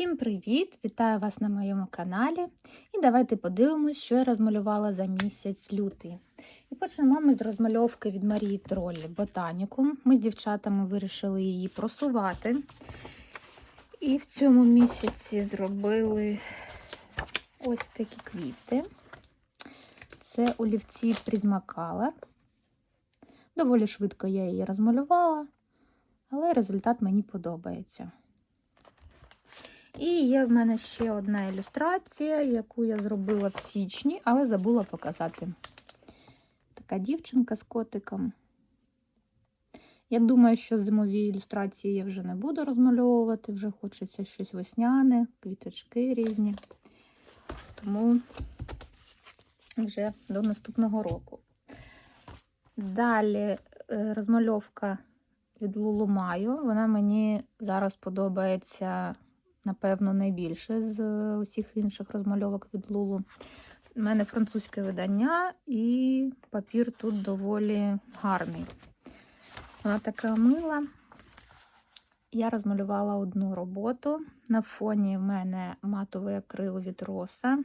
Всім привіт! Вітаю вас на моєму каналі. І давайте подивимось, що я розмалювала за місяць лютий. І почнемо ми з розмальовки від Марії Троллі Ботанікум. Ми з дівчатами вирішили її просувати. І в цьому місяці зробили ось такі квіти. Це олівці Prismacolor. Доволі швидко я її розмалювала, але результат мені подобається. І є в мене ще одна ілюстрація, яку я зробила в січні, але забула показати. Така дівчинка з котиком. Я думаю, що зимові ілюстрації я вже не буду розмальовувати, вже хочеться щось весняне, квіточки різні. Тому вже до наступного року. Далі е, розмальовка від Лулу Маю. Вона мені зараз подобається напевно, найбільше з усіх інших розмальовок від Лулу. У мене французьке видання, і папір тут доволі гарний. Вона така мила. Я розмалювала одну роботу. На фоні в мене матовий акрил від роса.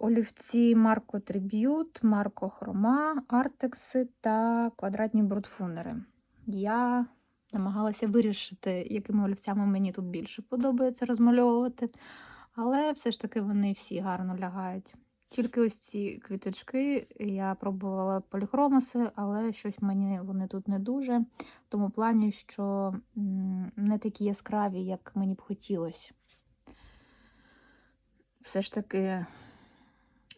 Олівці Марко Триб'ют, Марко Хрома, Артекси та квадратні брудфунери. Я намагалася вирішити, якими олівцями мені тут більше подобається розмальовувати. Але все ж таки вони всі гарно лягають. Тільки ось ці квіточки я пробувала поліхромоси, але щось мені вони тут не дуже. В тому плані, що не такі яскраві, як мені б хотілося. Все ж таки,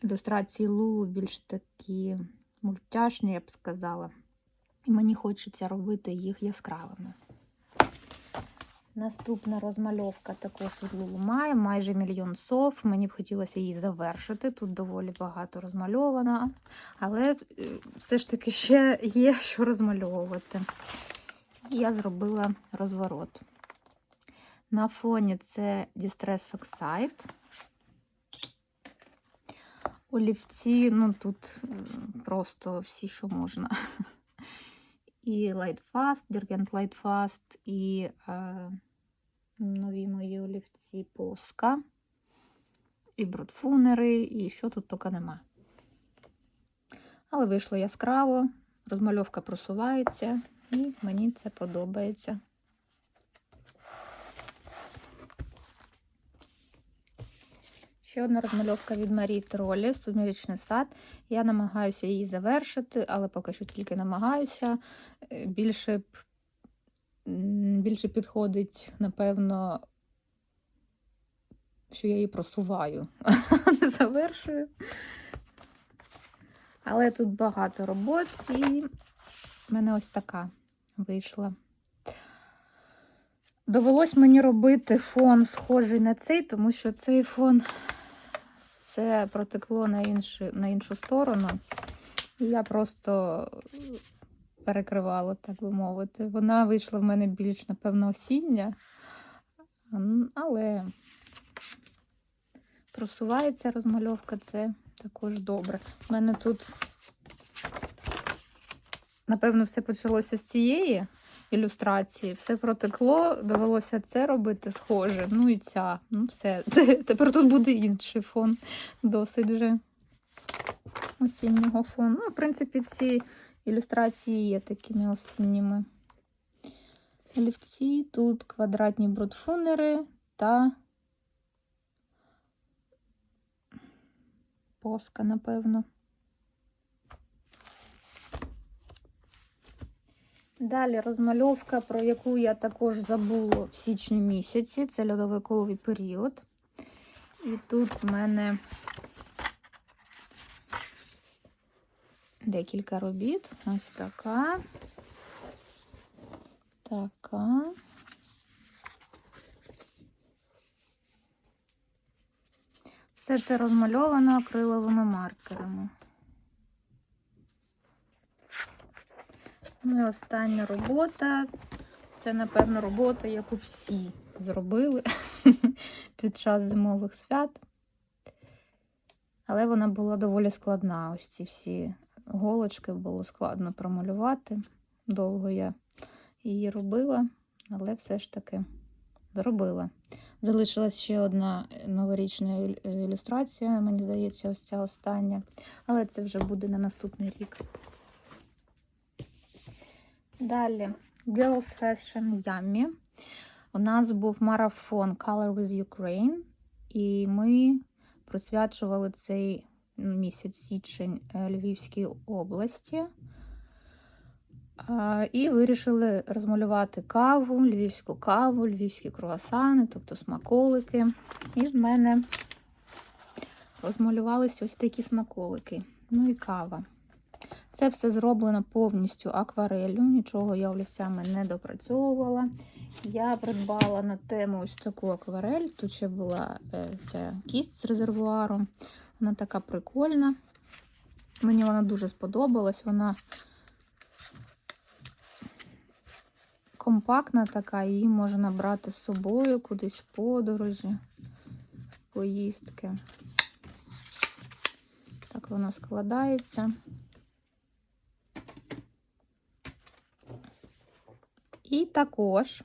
ілюстрації Лулу більш такі мультяшні, я б сказала. І мені хочеться робити їх яскравими. Наступна розмальовка також від Лулумає, майже мільйон сов. Мені б хотілося її завершити. Тут доволі багато розмальована, але е, все ж таки ще є що розмальовувати. Я зробила розворот. На фоні це Distress Oxide. Олівці, ну тут просто всі, що можна і Lightfast, Derbent Lightfast, і е, нові мої олівці Поска, і бродфунери, і що тут тільки нема. Але вийшло яскраво, розмальовка просувається, і мені це подобається. Ще одна розмальовка від Марії Тролі, сумірічний сад. Я намагаюся її завершити, але поки що тільки намагаюся. Е, більше більше підходить, напевно, що я її просуваю, не завершую. Але тут багато робот, і в мене ось така вийшла. Довелось мені робити фон схожий на цей, тому що цей фон все протекло на іншу, на іншу сторону. І я просто перекривала, так би мовити. Вона вийшла в мене більш, напевно, осіння, але просувається розмальовка, це також добре. У мене тут, напевно, все почалося з цієї ілюстрації. Все протекло, довелося це робити схоже. Ну і ця. Ну, все. Тепер тут буде інший фон. Досить вже осіннього фону. Ну, в принципі, ці ілюстрації є такими осінніми. Олівці, тут квадратні брудфунери та поска, напевно. Далі розмальовка, про яку я також забула в січні місяці, це льодовиковий період. І тут в мене декілька робіт. Ось така, така. Все це розмальовано акриловими маркерами. Ну і остання робота. Це, напевно, робота, яку всі зробили під час зимових свят. Але вона була доволі складна. Ось ці всі голочки було складно промалювати. Довго я її робила, але все ж таки зробила. Залишилась ще одна новорічна ілюстрація, мені здається, ось ця остання. Але це вже буде на наступний рік. Далі Girls Fashion Yummy. У нас був марафон Color with Ukraine, і ми присвячували цей місяць січень е, Львівській області. І вирішили розмалювати каву, львівську каву, львівські круасани, тобто смаколики. І в мене розмалювалися ось такі смаколики. Ну і кава. Це все зроблено повністю аквареллю, нічого я олівцями не допрацьовувала. Я придбала на тему ось таку акварель. Тут ще була е, ця кість з резервуаром. Вона така прикольна. Мені вона дуже сподобалась. Вона компактна така, її можна брати з собою кудись в подорожі, поїздки. Так вона складається. І також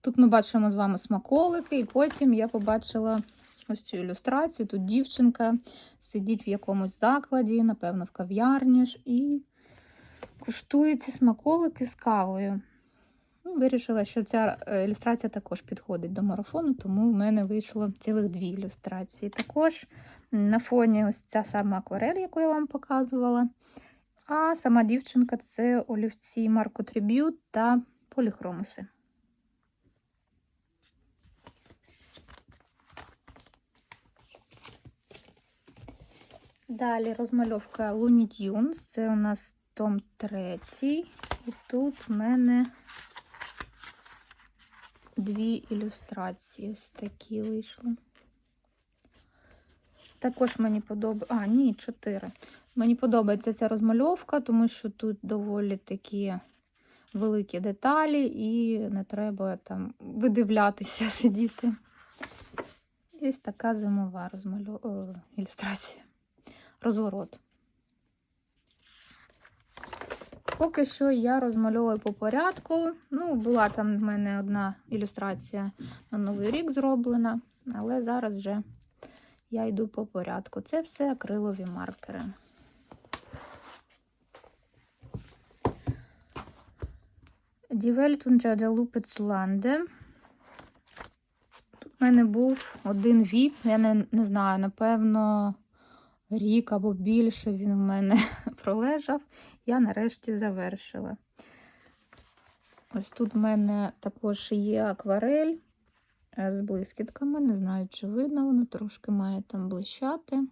тут ми бачимо з вами смаколики, і потім я побачила ось цю ілюстрацію. Тут дівчинка сидить в якомусь закладі, напевно, в кав'ярні і куштує ці смаколики з кавою. Ну, Вирішила, що ця е, ілюстрація також підходить до марафону, тому в мене вийшло цілих дві ілюстрації. Також на фоні ось ця сама акварель, яку я вам показувала. А сама дівчинка це олівці Марко Триб'ют та поліхромуси. Далі розмальовка Looney Tunes. Це у нас том третій. І тут в мене дві ілюстрації. Ось такі вийшли. Також мені подобається. А, ні, чотири. Мені подобається ця розмальовка, тому що тут доволі такі великі деталі, і не треба там видивлятися, сидіти. Ось така зимова розмалю... О, ілюстрація. Розворот. Поки що я розмальовую по порядку. Ну, була там в мене одна ілюстрація на Новий рік зроблена, але зараз вже я йду по порядку. Це все акрилові маркери. Die Welt unter der zu Lande. Тут в мене був один віп, я не, не знаю, напевно, рік або більше він в мене пролежав. Я нарешті завершила. Ось тут в мене також є акварель е, з блискітками. Не знаю, чи видно, воно трошки має там блищати.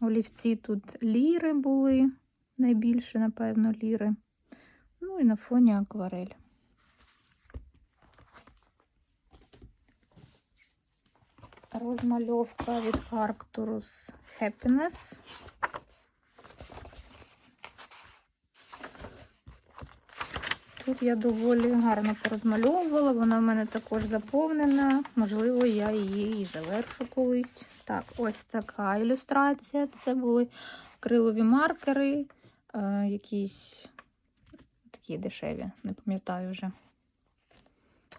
Олівці тут ліри були, найбільше, напевно, ліри. Ну і на фоні акварель. Розмальовка від Arcturus Happiness. Тут я доволі гарно порозмальовувала, вона в мене також заповнена. Можливо, я її і завершу колись. Так, ось така ілюстрація. Це були крилові маркери, е, якісь такі дешеві, не пам'ятаю вже.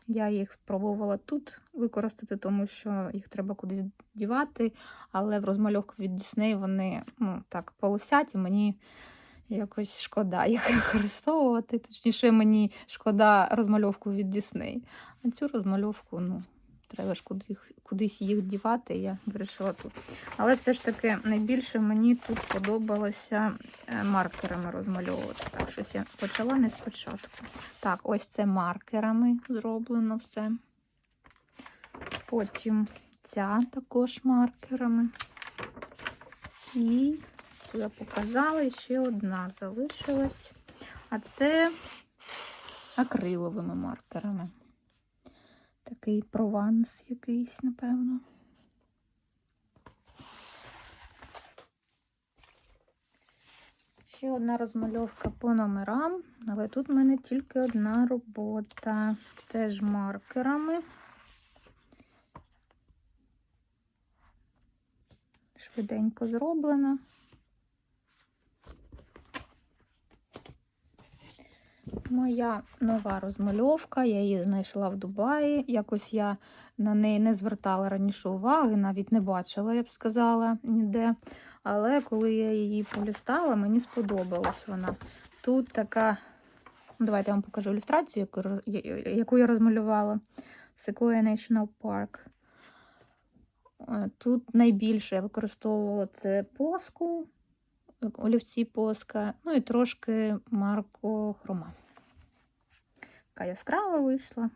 Я їх спробувала тут використати, тому що їх треба кудись дівати, але в розмальовках від Disney вони ну, так полосять, і мені якось шкода їх використовувати. Точніше, мені шкода розмальовку від Disney. А цю розмальовку, ну, треба ж куди, кудись їх дівати, я вирішила тут. Але все ж таки найбільше мені тут подобалося е, маркерами розмальовувати. Так, щось я почала не спочатку. Так, ось це маркерами зроблено все. Потім ця також маркерами. І я показала, і ще одна залишилась. А це акриловими маркерами. Такий прованс якийсь, напевно. Ще одна розмальовка по номерам, але тут в мене тільки одна робота. Теж маркерами. Швиденько зроблена. Моя нова розмальовка, я її знайшла в Дубаї. Якось я на неї не звертала раніше уваги, навіть не бачила, я б сказала, ніде. Але коли я її полістала, мені сподобалась вона. Тут така, давайте я вам покажу ілюстрацію, яку, яку я розмалювала. Sequoia National Park. Е, Тут найбільше я використовувала це поску, олівці поска, ну і трошки маркохрома. Така яскрава вийшла,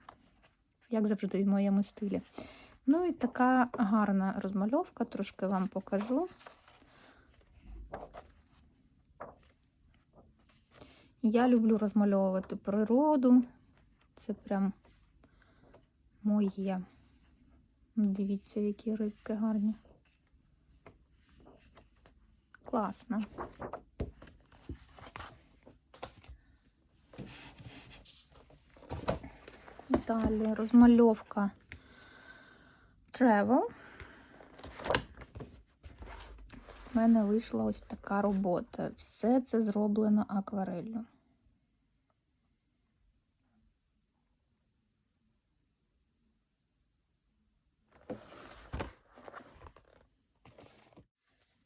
як завжди в моєму стилі. Ну і така гарна розмальовка, трошки вам покажу. Я люблю розмальовувати природу. Це прям моє. Дивіться, які рибки гарні. Класно. Далі розмальовка travel. У мене вийшла ось така робота. Все це зроблено аквареллю.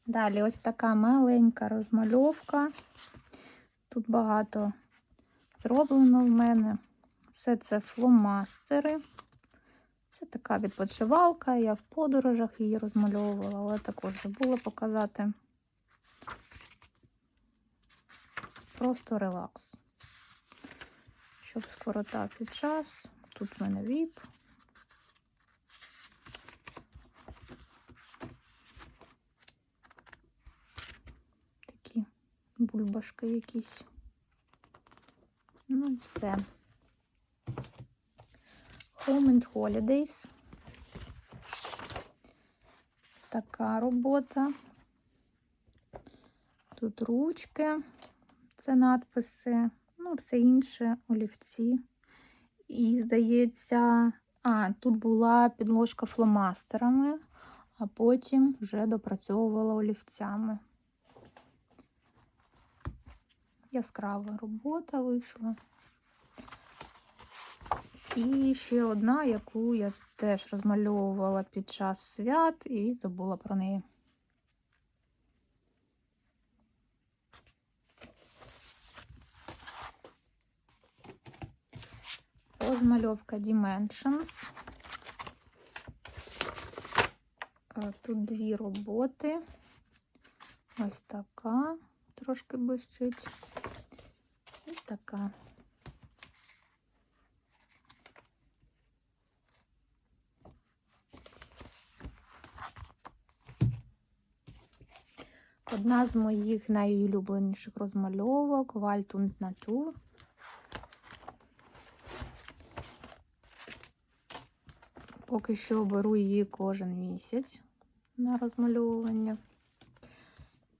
Далі ось така маленька розмальовка. Тут багато зроблено в мене. Все це фломастери. Це така відпочивалка. Я в подорожах її розмальовувала, але також забула показати. Просто релакс. Щоб скоротати час. Тут в мене віп. Такі бульбашки якісь. Ну і все. Home and Holidays. Така робота. Тут ручки, це надписи, ну, все інше, олівці. І, здається, а, тут була підложка фломастерами, а потім вже допрацьовувала олівцями. Яскрава робота вийшла. І ще одна, яку я теж розмальовувала під час свят і забула про неї. Розмальовка Dimensions. Е, Тут дві роботи. Ось така, трошки блищить. Така. Одна з моїх найулюбленіших розмальовок Wald und Natur. Поки що беру її кожен місяць на розмальовування.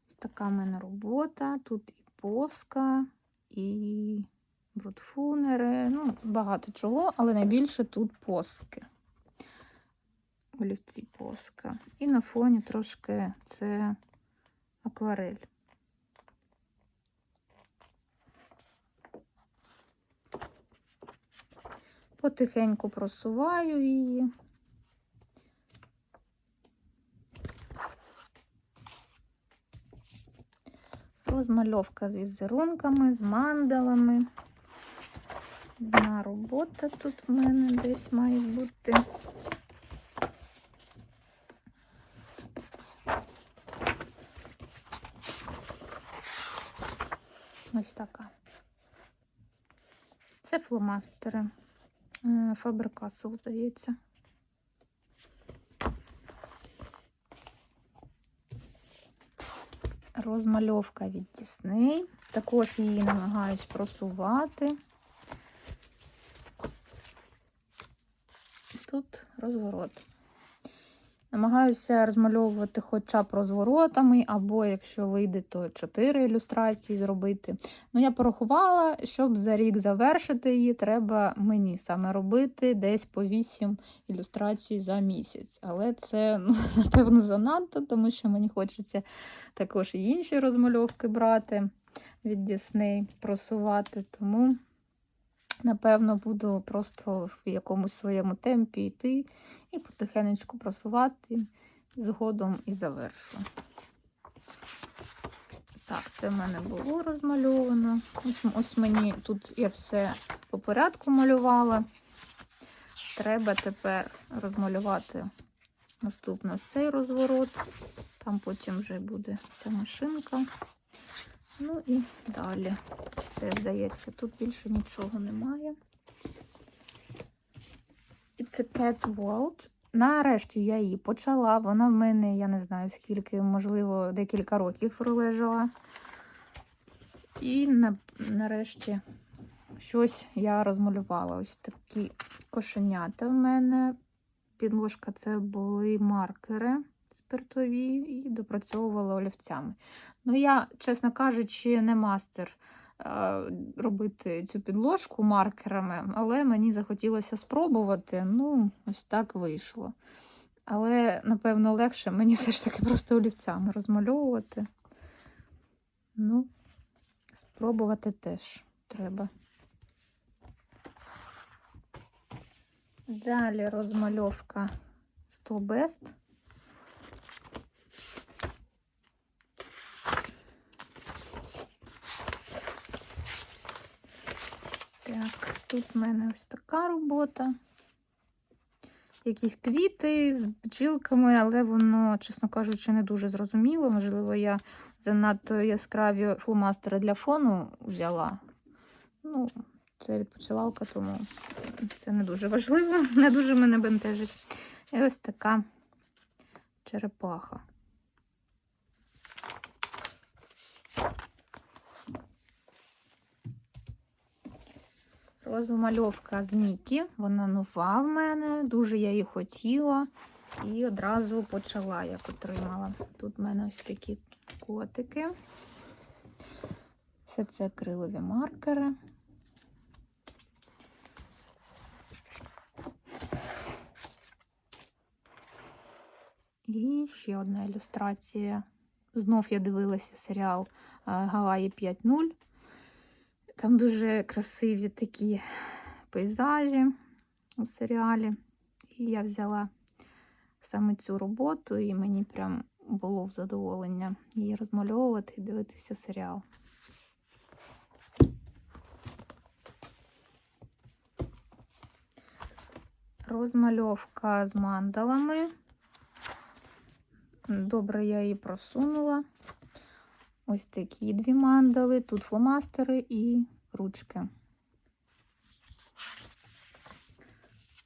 Ось така в мене робота. Тут і поска, і брудфунери, ну, багато чого, але найбільше тут поски. Олівці поска. І на фоні трошки це акварель. Потихеньку просуваю її. Розмальовка з візерунками, з мандалами. Одна робота тут в мене десь має бути. Ось така. Це фломастери. Faber Castle, здається. Розмальовка від Disney. Також її намагаюсь просувати. Тут розворот. Намагаюся розмальовувати хоча б розворотами, або, якщо вийде, то 4 ілюстрації зробити. Ну, я порахувала, щоб за рік завершити її, треба мені саме робити десь по 8 ілюстрацій за місяць. Але це, ну, напевно, занадто, тому що мені хочеться також і інші розмальовки брати від Disney, просувати. Тому Напевно, буду просто в якомусь своєму темпі йти і потихенечку просувати, згодом і завершу. Так, це в мене було розмальовано. Ось, мені тут я все по порядку малювала. Треба тепер розмалювати наступний ось цей розворот. Там потім вже буде ця машинка. Ну і далі. Все, здається, тут більше нічого немає. І це Cat's World. Нарешті я її почала. Вона в мене, я не знаю скільки, можливо, декілька років пролежала. І на, нарешті щось я розмалювала. Ось такі кошенята в мене. Підложка це були маркери спиртові і допрацьовувала олівцями. Ну, я, чесно кажучи, не мастер е, робити цю підложку маркерами, але мені захотілося спробувати. Ну, ось так вийшло. Але, напевно, легше мені все ж таки просто олівцями розмальовувати. Ну, спробувати теж треба. Далі розмальовка 100 Best. Так, тут в мене ось така робота. Якісь квіти з бджілками, але воно, чесно кажучи, не дуже зрозуміло. Можливо, я занадто яскраві фломастери для фону взяла. Ну, це відпочивалка, тому це не дуже важливо, не дуже мене бентежить. І ось така черепаха. Розмальовка з Мікі. Вона нова в мене, дуже я її хотіла і одразу почала, як отримала. Тут в мене ось такі котики. Все це акрилові маркери. І ще одна ілюстрація. Знов я дивилася серіал е, Гаваї 5.0. Там дуже красиві такі пейзажі у серіалі. І я взяла саме цю роботу, і мені прям було в задоволення її розмальовувати і дивитися серіал. Розмальовка з мандалами. Добре, я її просунула. Ось такі дві мандали, тут фломастери і ручки.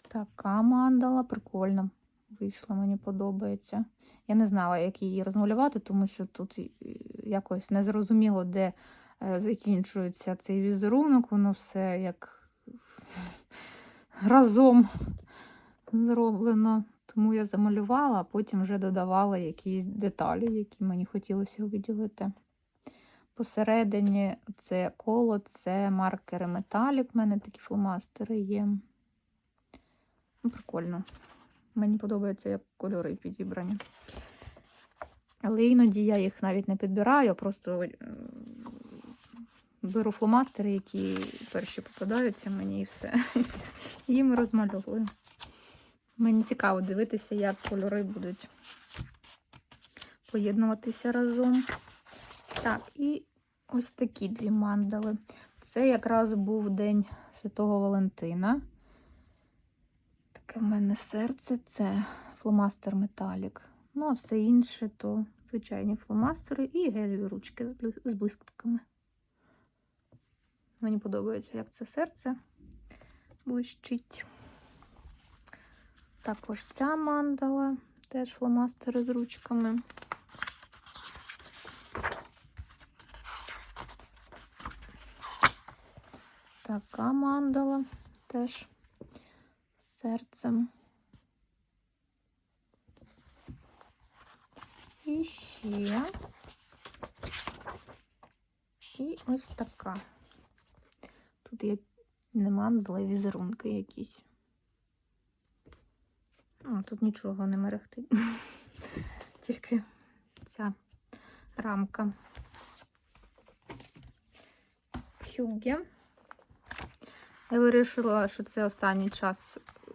Така мандала, прикольно вийшла, мені подобається. Я не знала, як її розмалювати, тому що тут е, якось незрозуміло, де е, закінчується цей візерунок, воно все як разом зроблено. Тому я замалювала, а потім вже додавала якісь деталі, які мені хотілося виділити. Посередині це коло, це маркери металік. У мене такі фломастери є. Ну, Прикольно. Мені подобається, як кольори підібрані. Але іноді я їх навіть не підбираю, просто е, беру фломастери, які перші попадаються мені і все. Їм розмальовую. Мені цікаво дивитися, як кольори будуть поєднуватися разом. Так, і ось такі дві мандали. Це якраз був День Святого Валентина. Таке в мене серце це фломастер металік. Ну, а все інше то звичайні фломастери і гелеві ручки з бли- блискітками. Мені подобається, як це серце блищить. Також ця мандала, теж фломастери з ручками. Така мандала теж з серцем. І ще. І ось така. Тут є не мандала, візерунки якісь. А, тут нічого не мерехтить. Тільки ця рамка. Хюгге. Я вирішила, що це останній час е,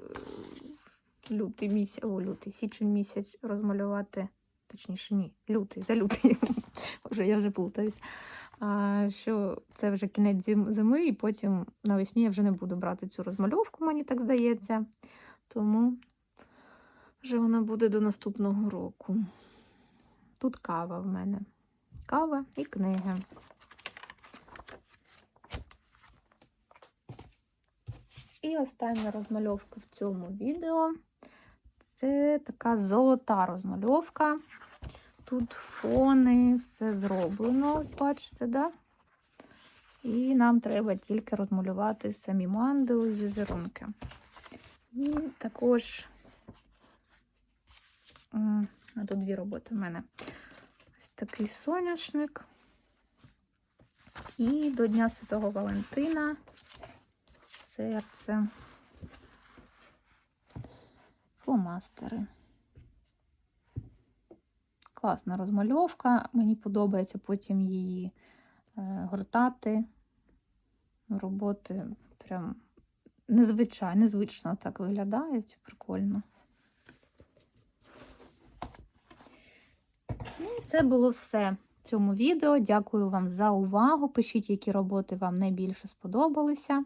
лютий місяць, о, лютий, січень місяць розмалювати. Точніше, ні, лютий, за лютий. Вже я вже плутаюсь. А, що це вже кінець зими, і потім навесні я вже не буду брати цю розмальовку, мені так здається. Тому вже вона буде до наступного року. Тут кава в мене. Кава і книги. І остання розмальовка в цьому відео це така золота розмальовка. Тут фони, все зроблено, бачите, да? І нам треба тільки розмалювати самі мандали і візерунки. І також а тут дві роботи в мене. Ось такий соняшник. І до Дня Святого Валентина серце. Фломастери. Класна розмальовка. Мені подобається потім її е, гортати. Роботи прям незвичайно, незвично так виглядають. Прикольно. Ну, це було все в цьому відео. Дякую вам за увагу. Пишіть, які роботи вам найбільше сподобалися.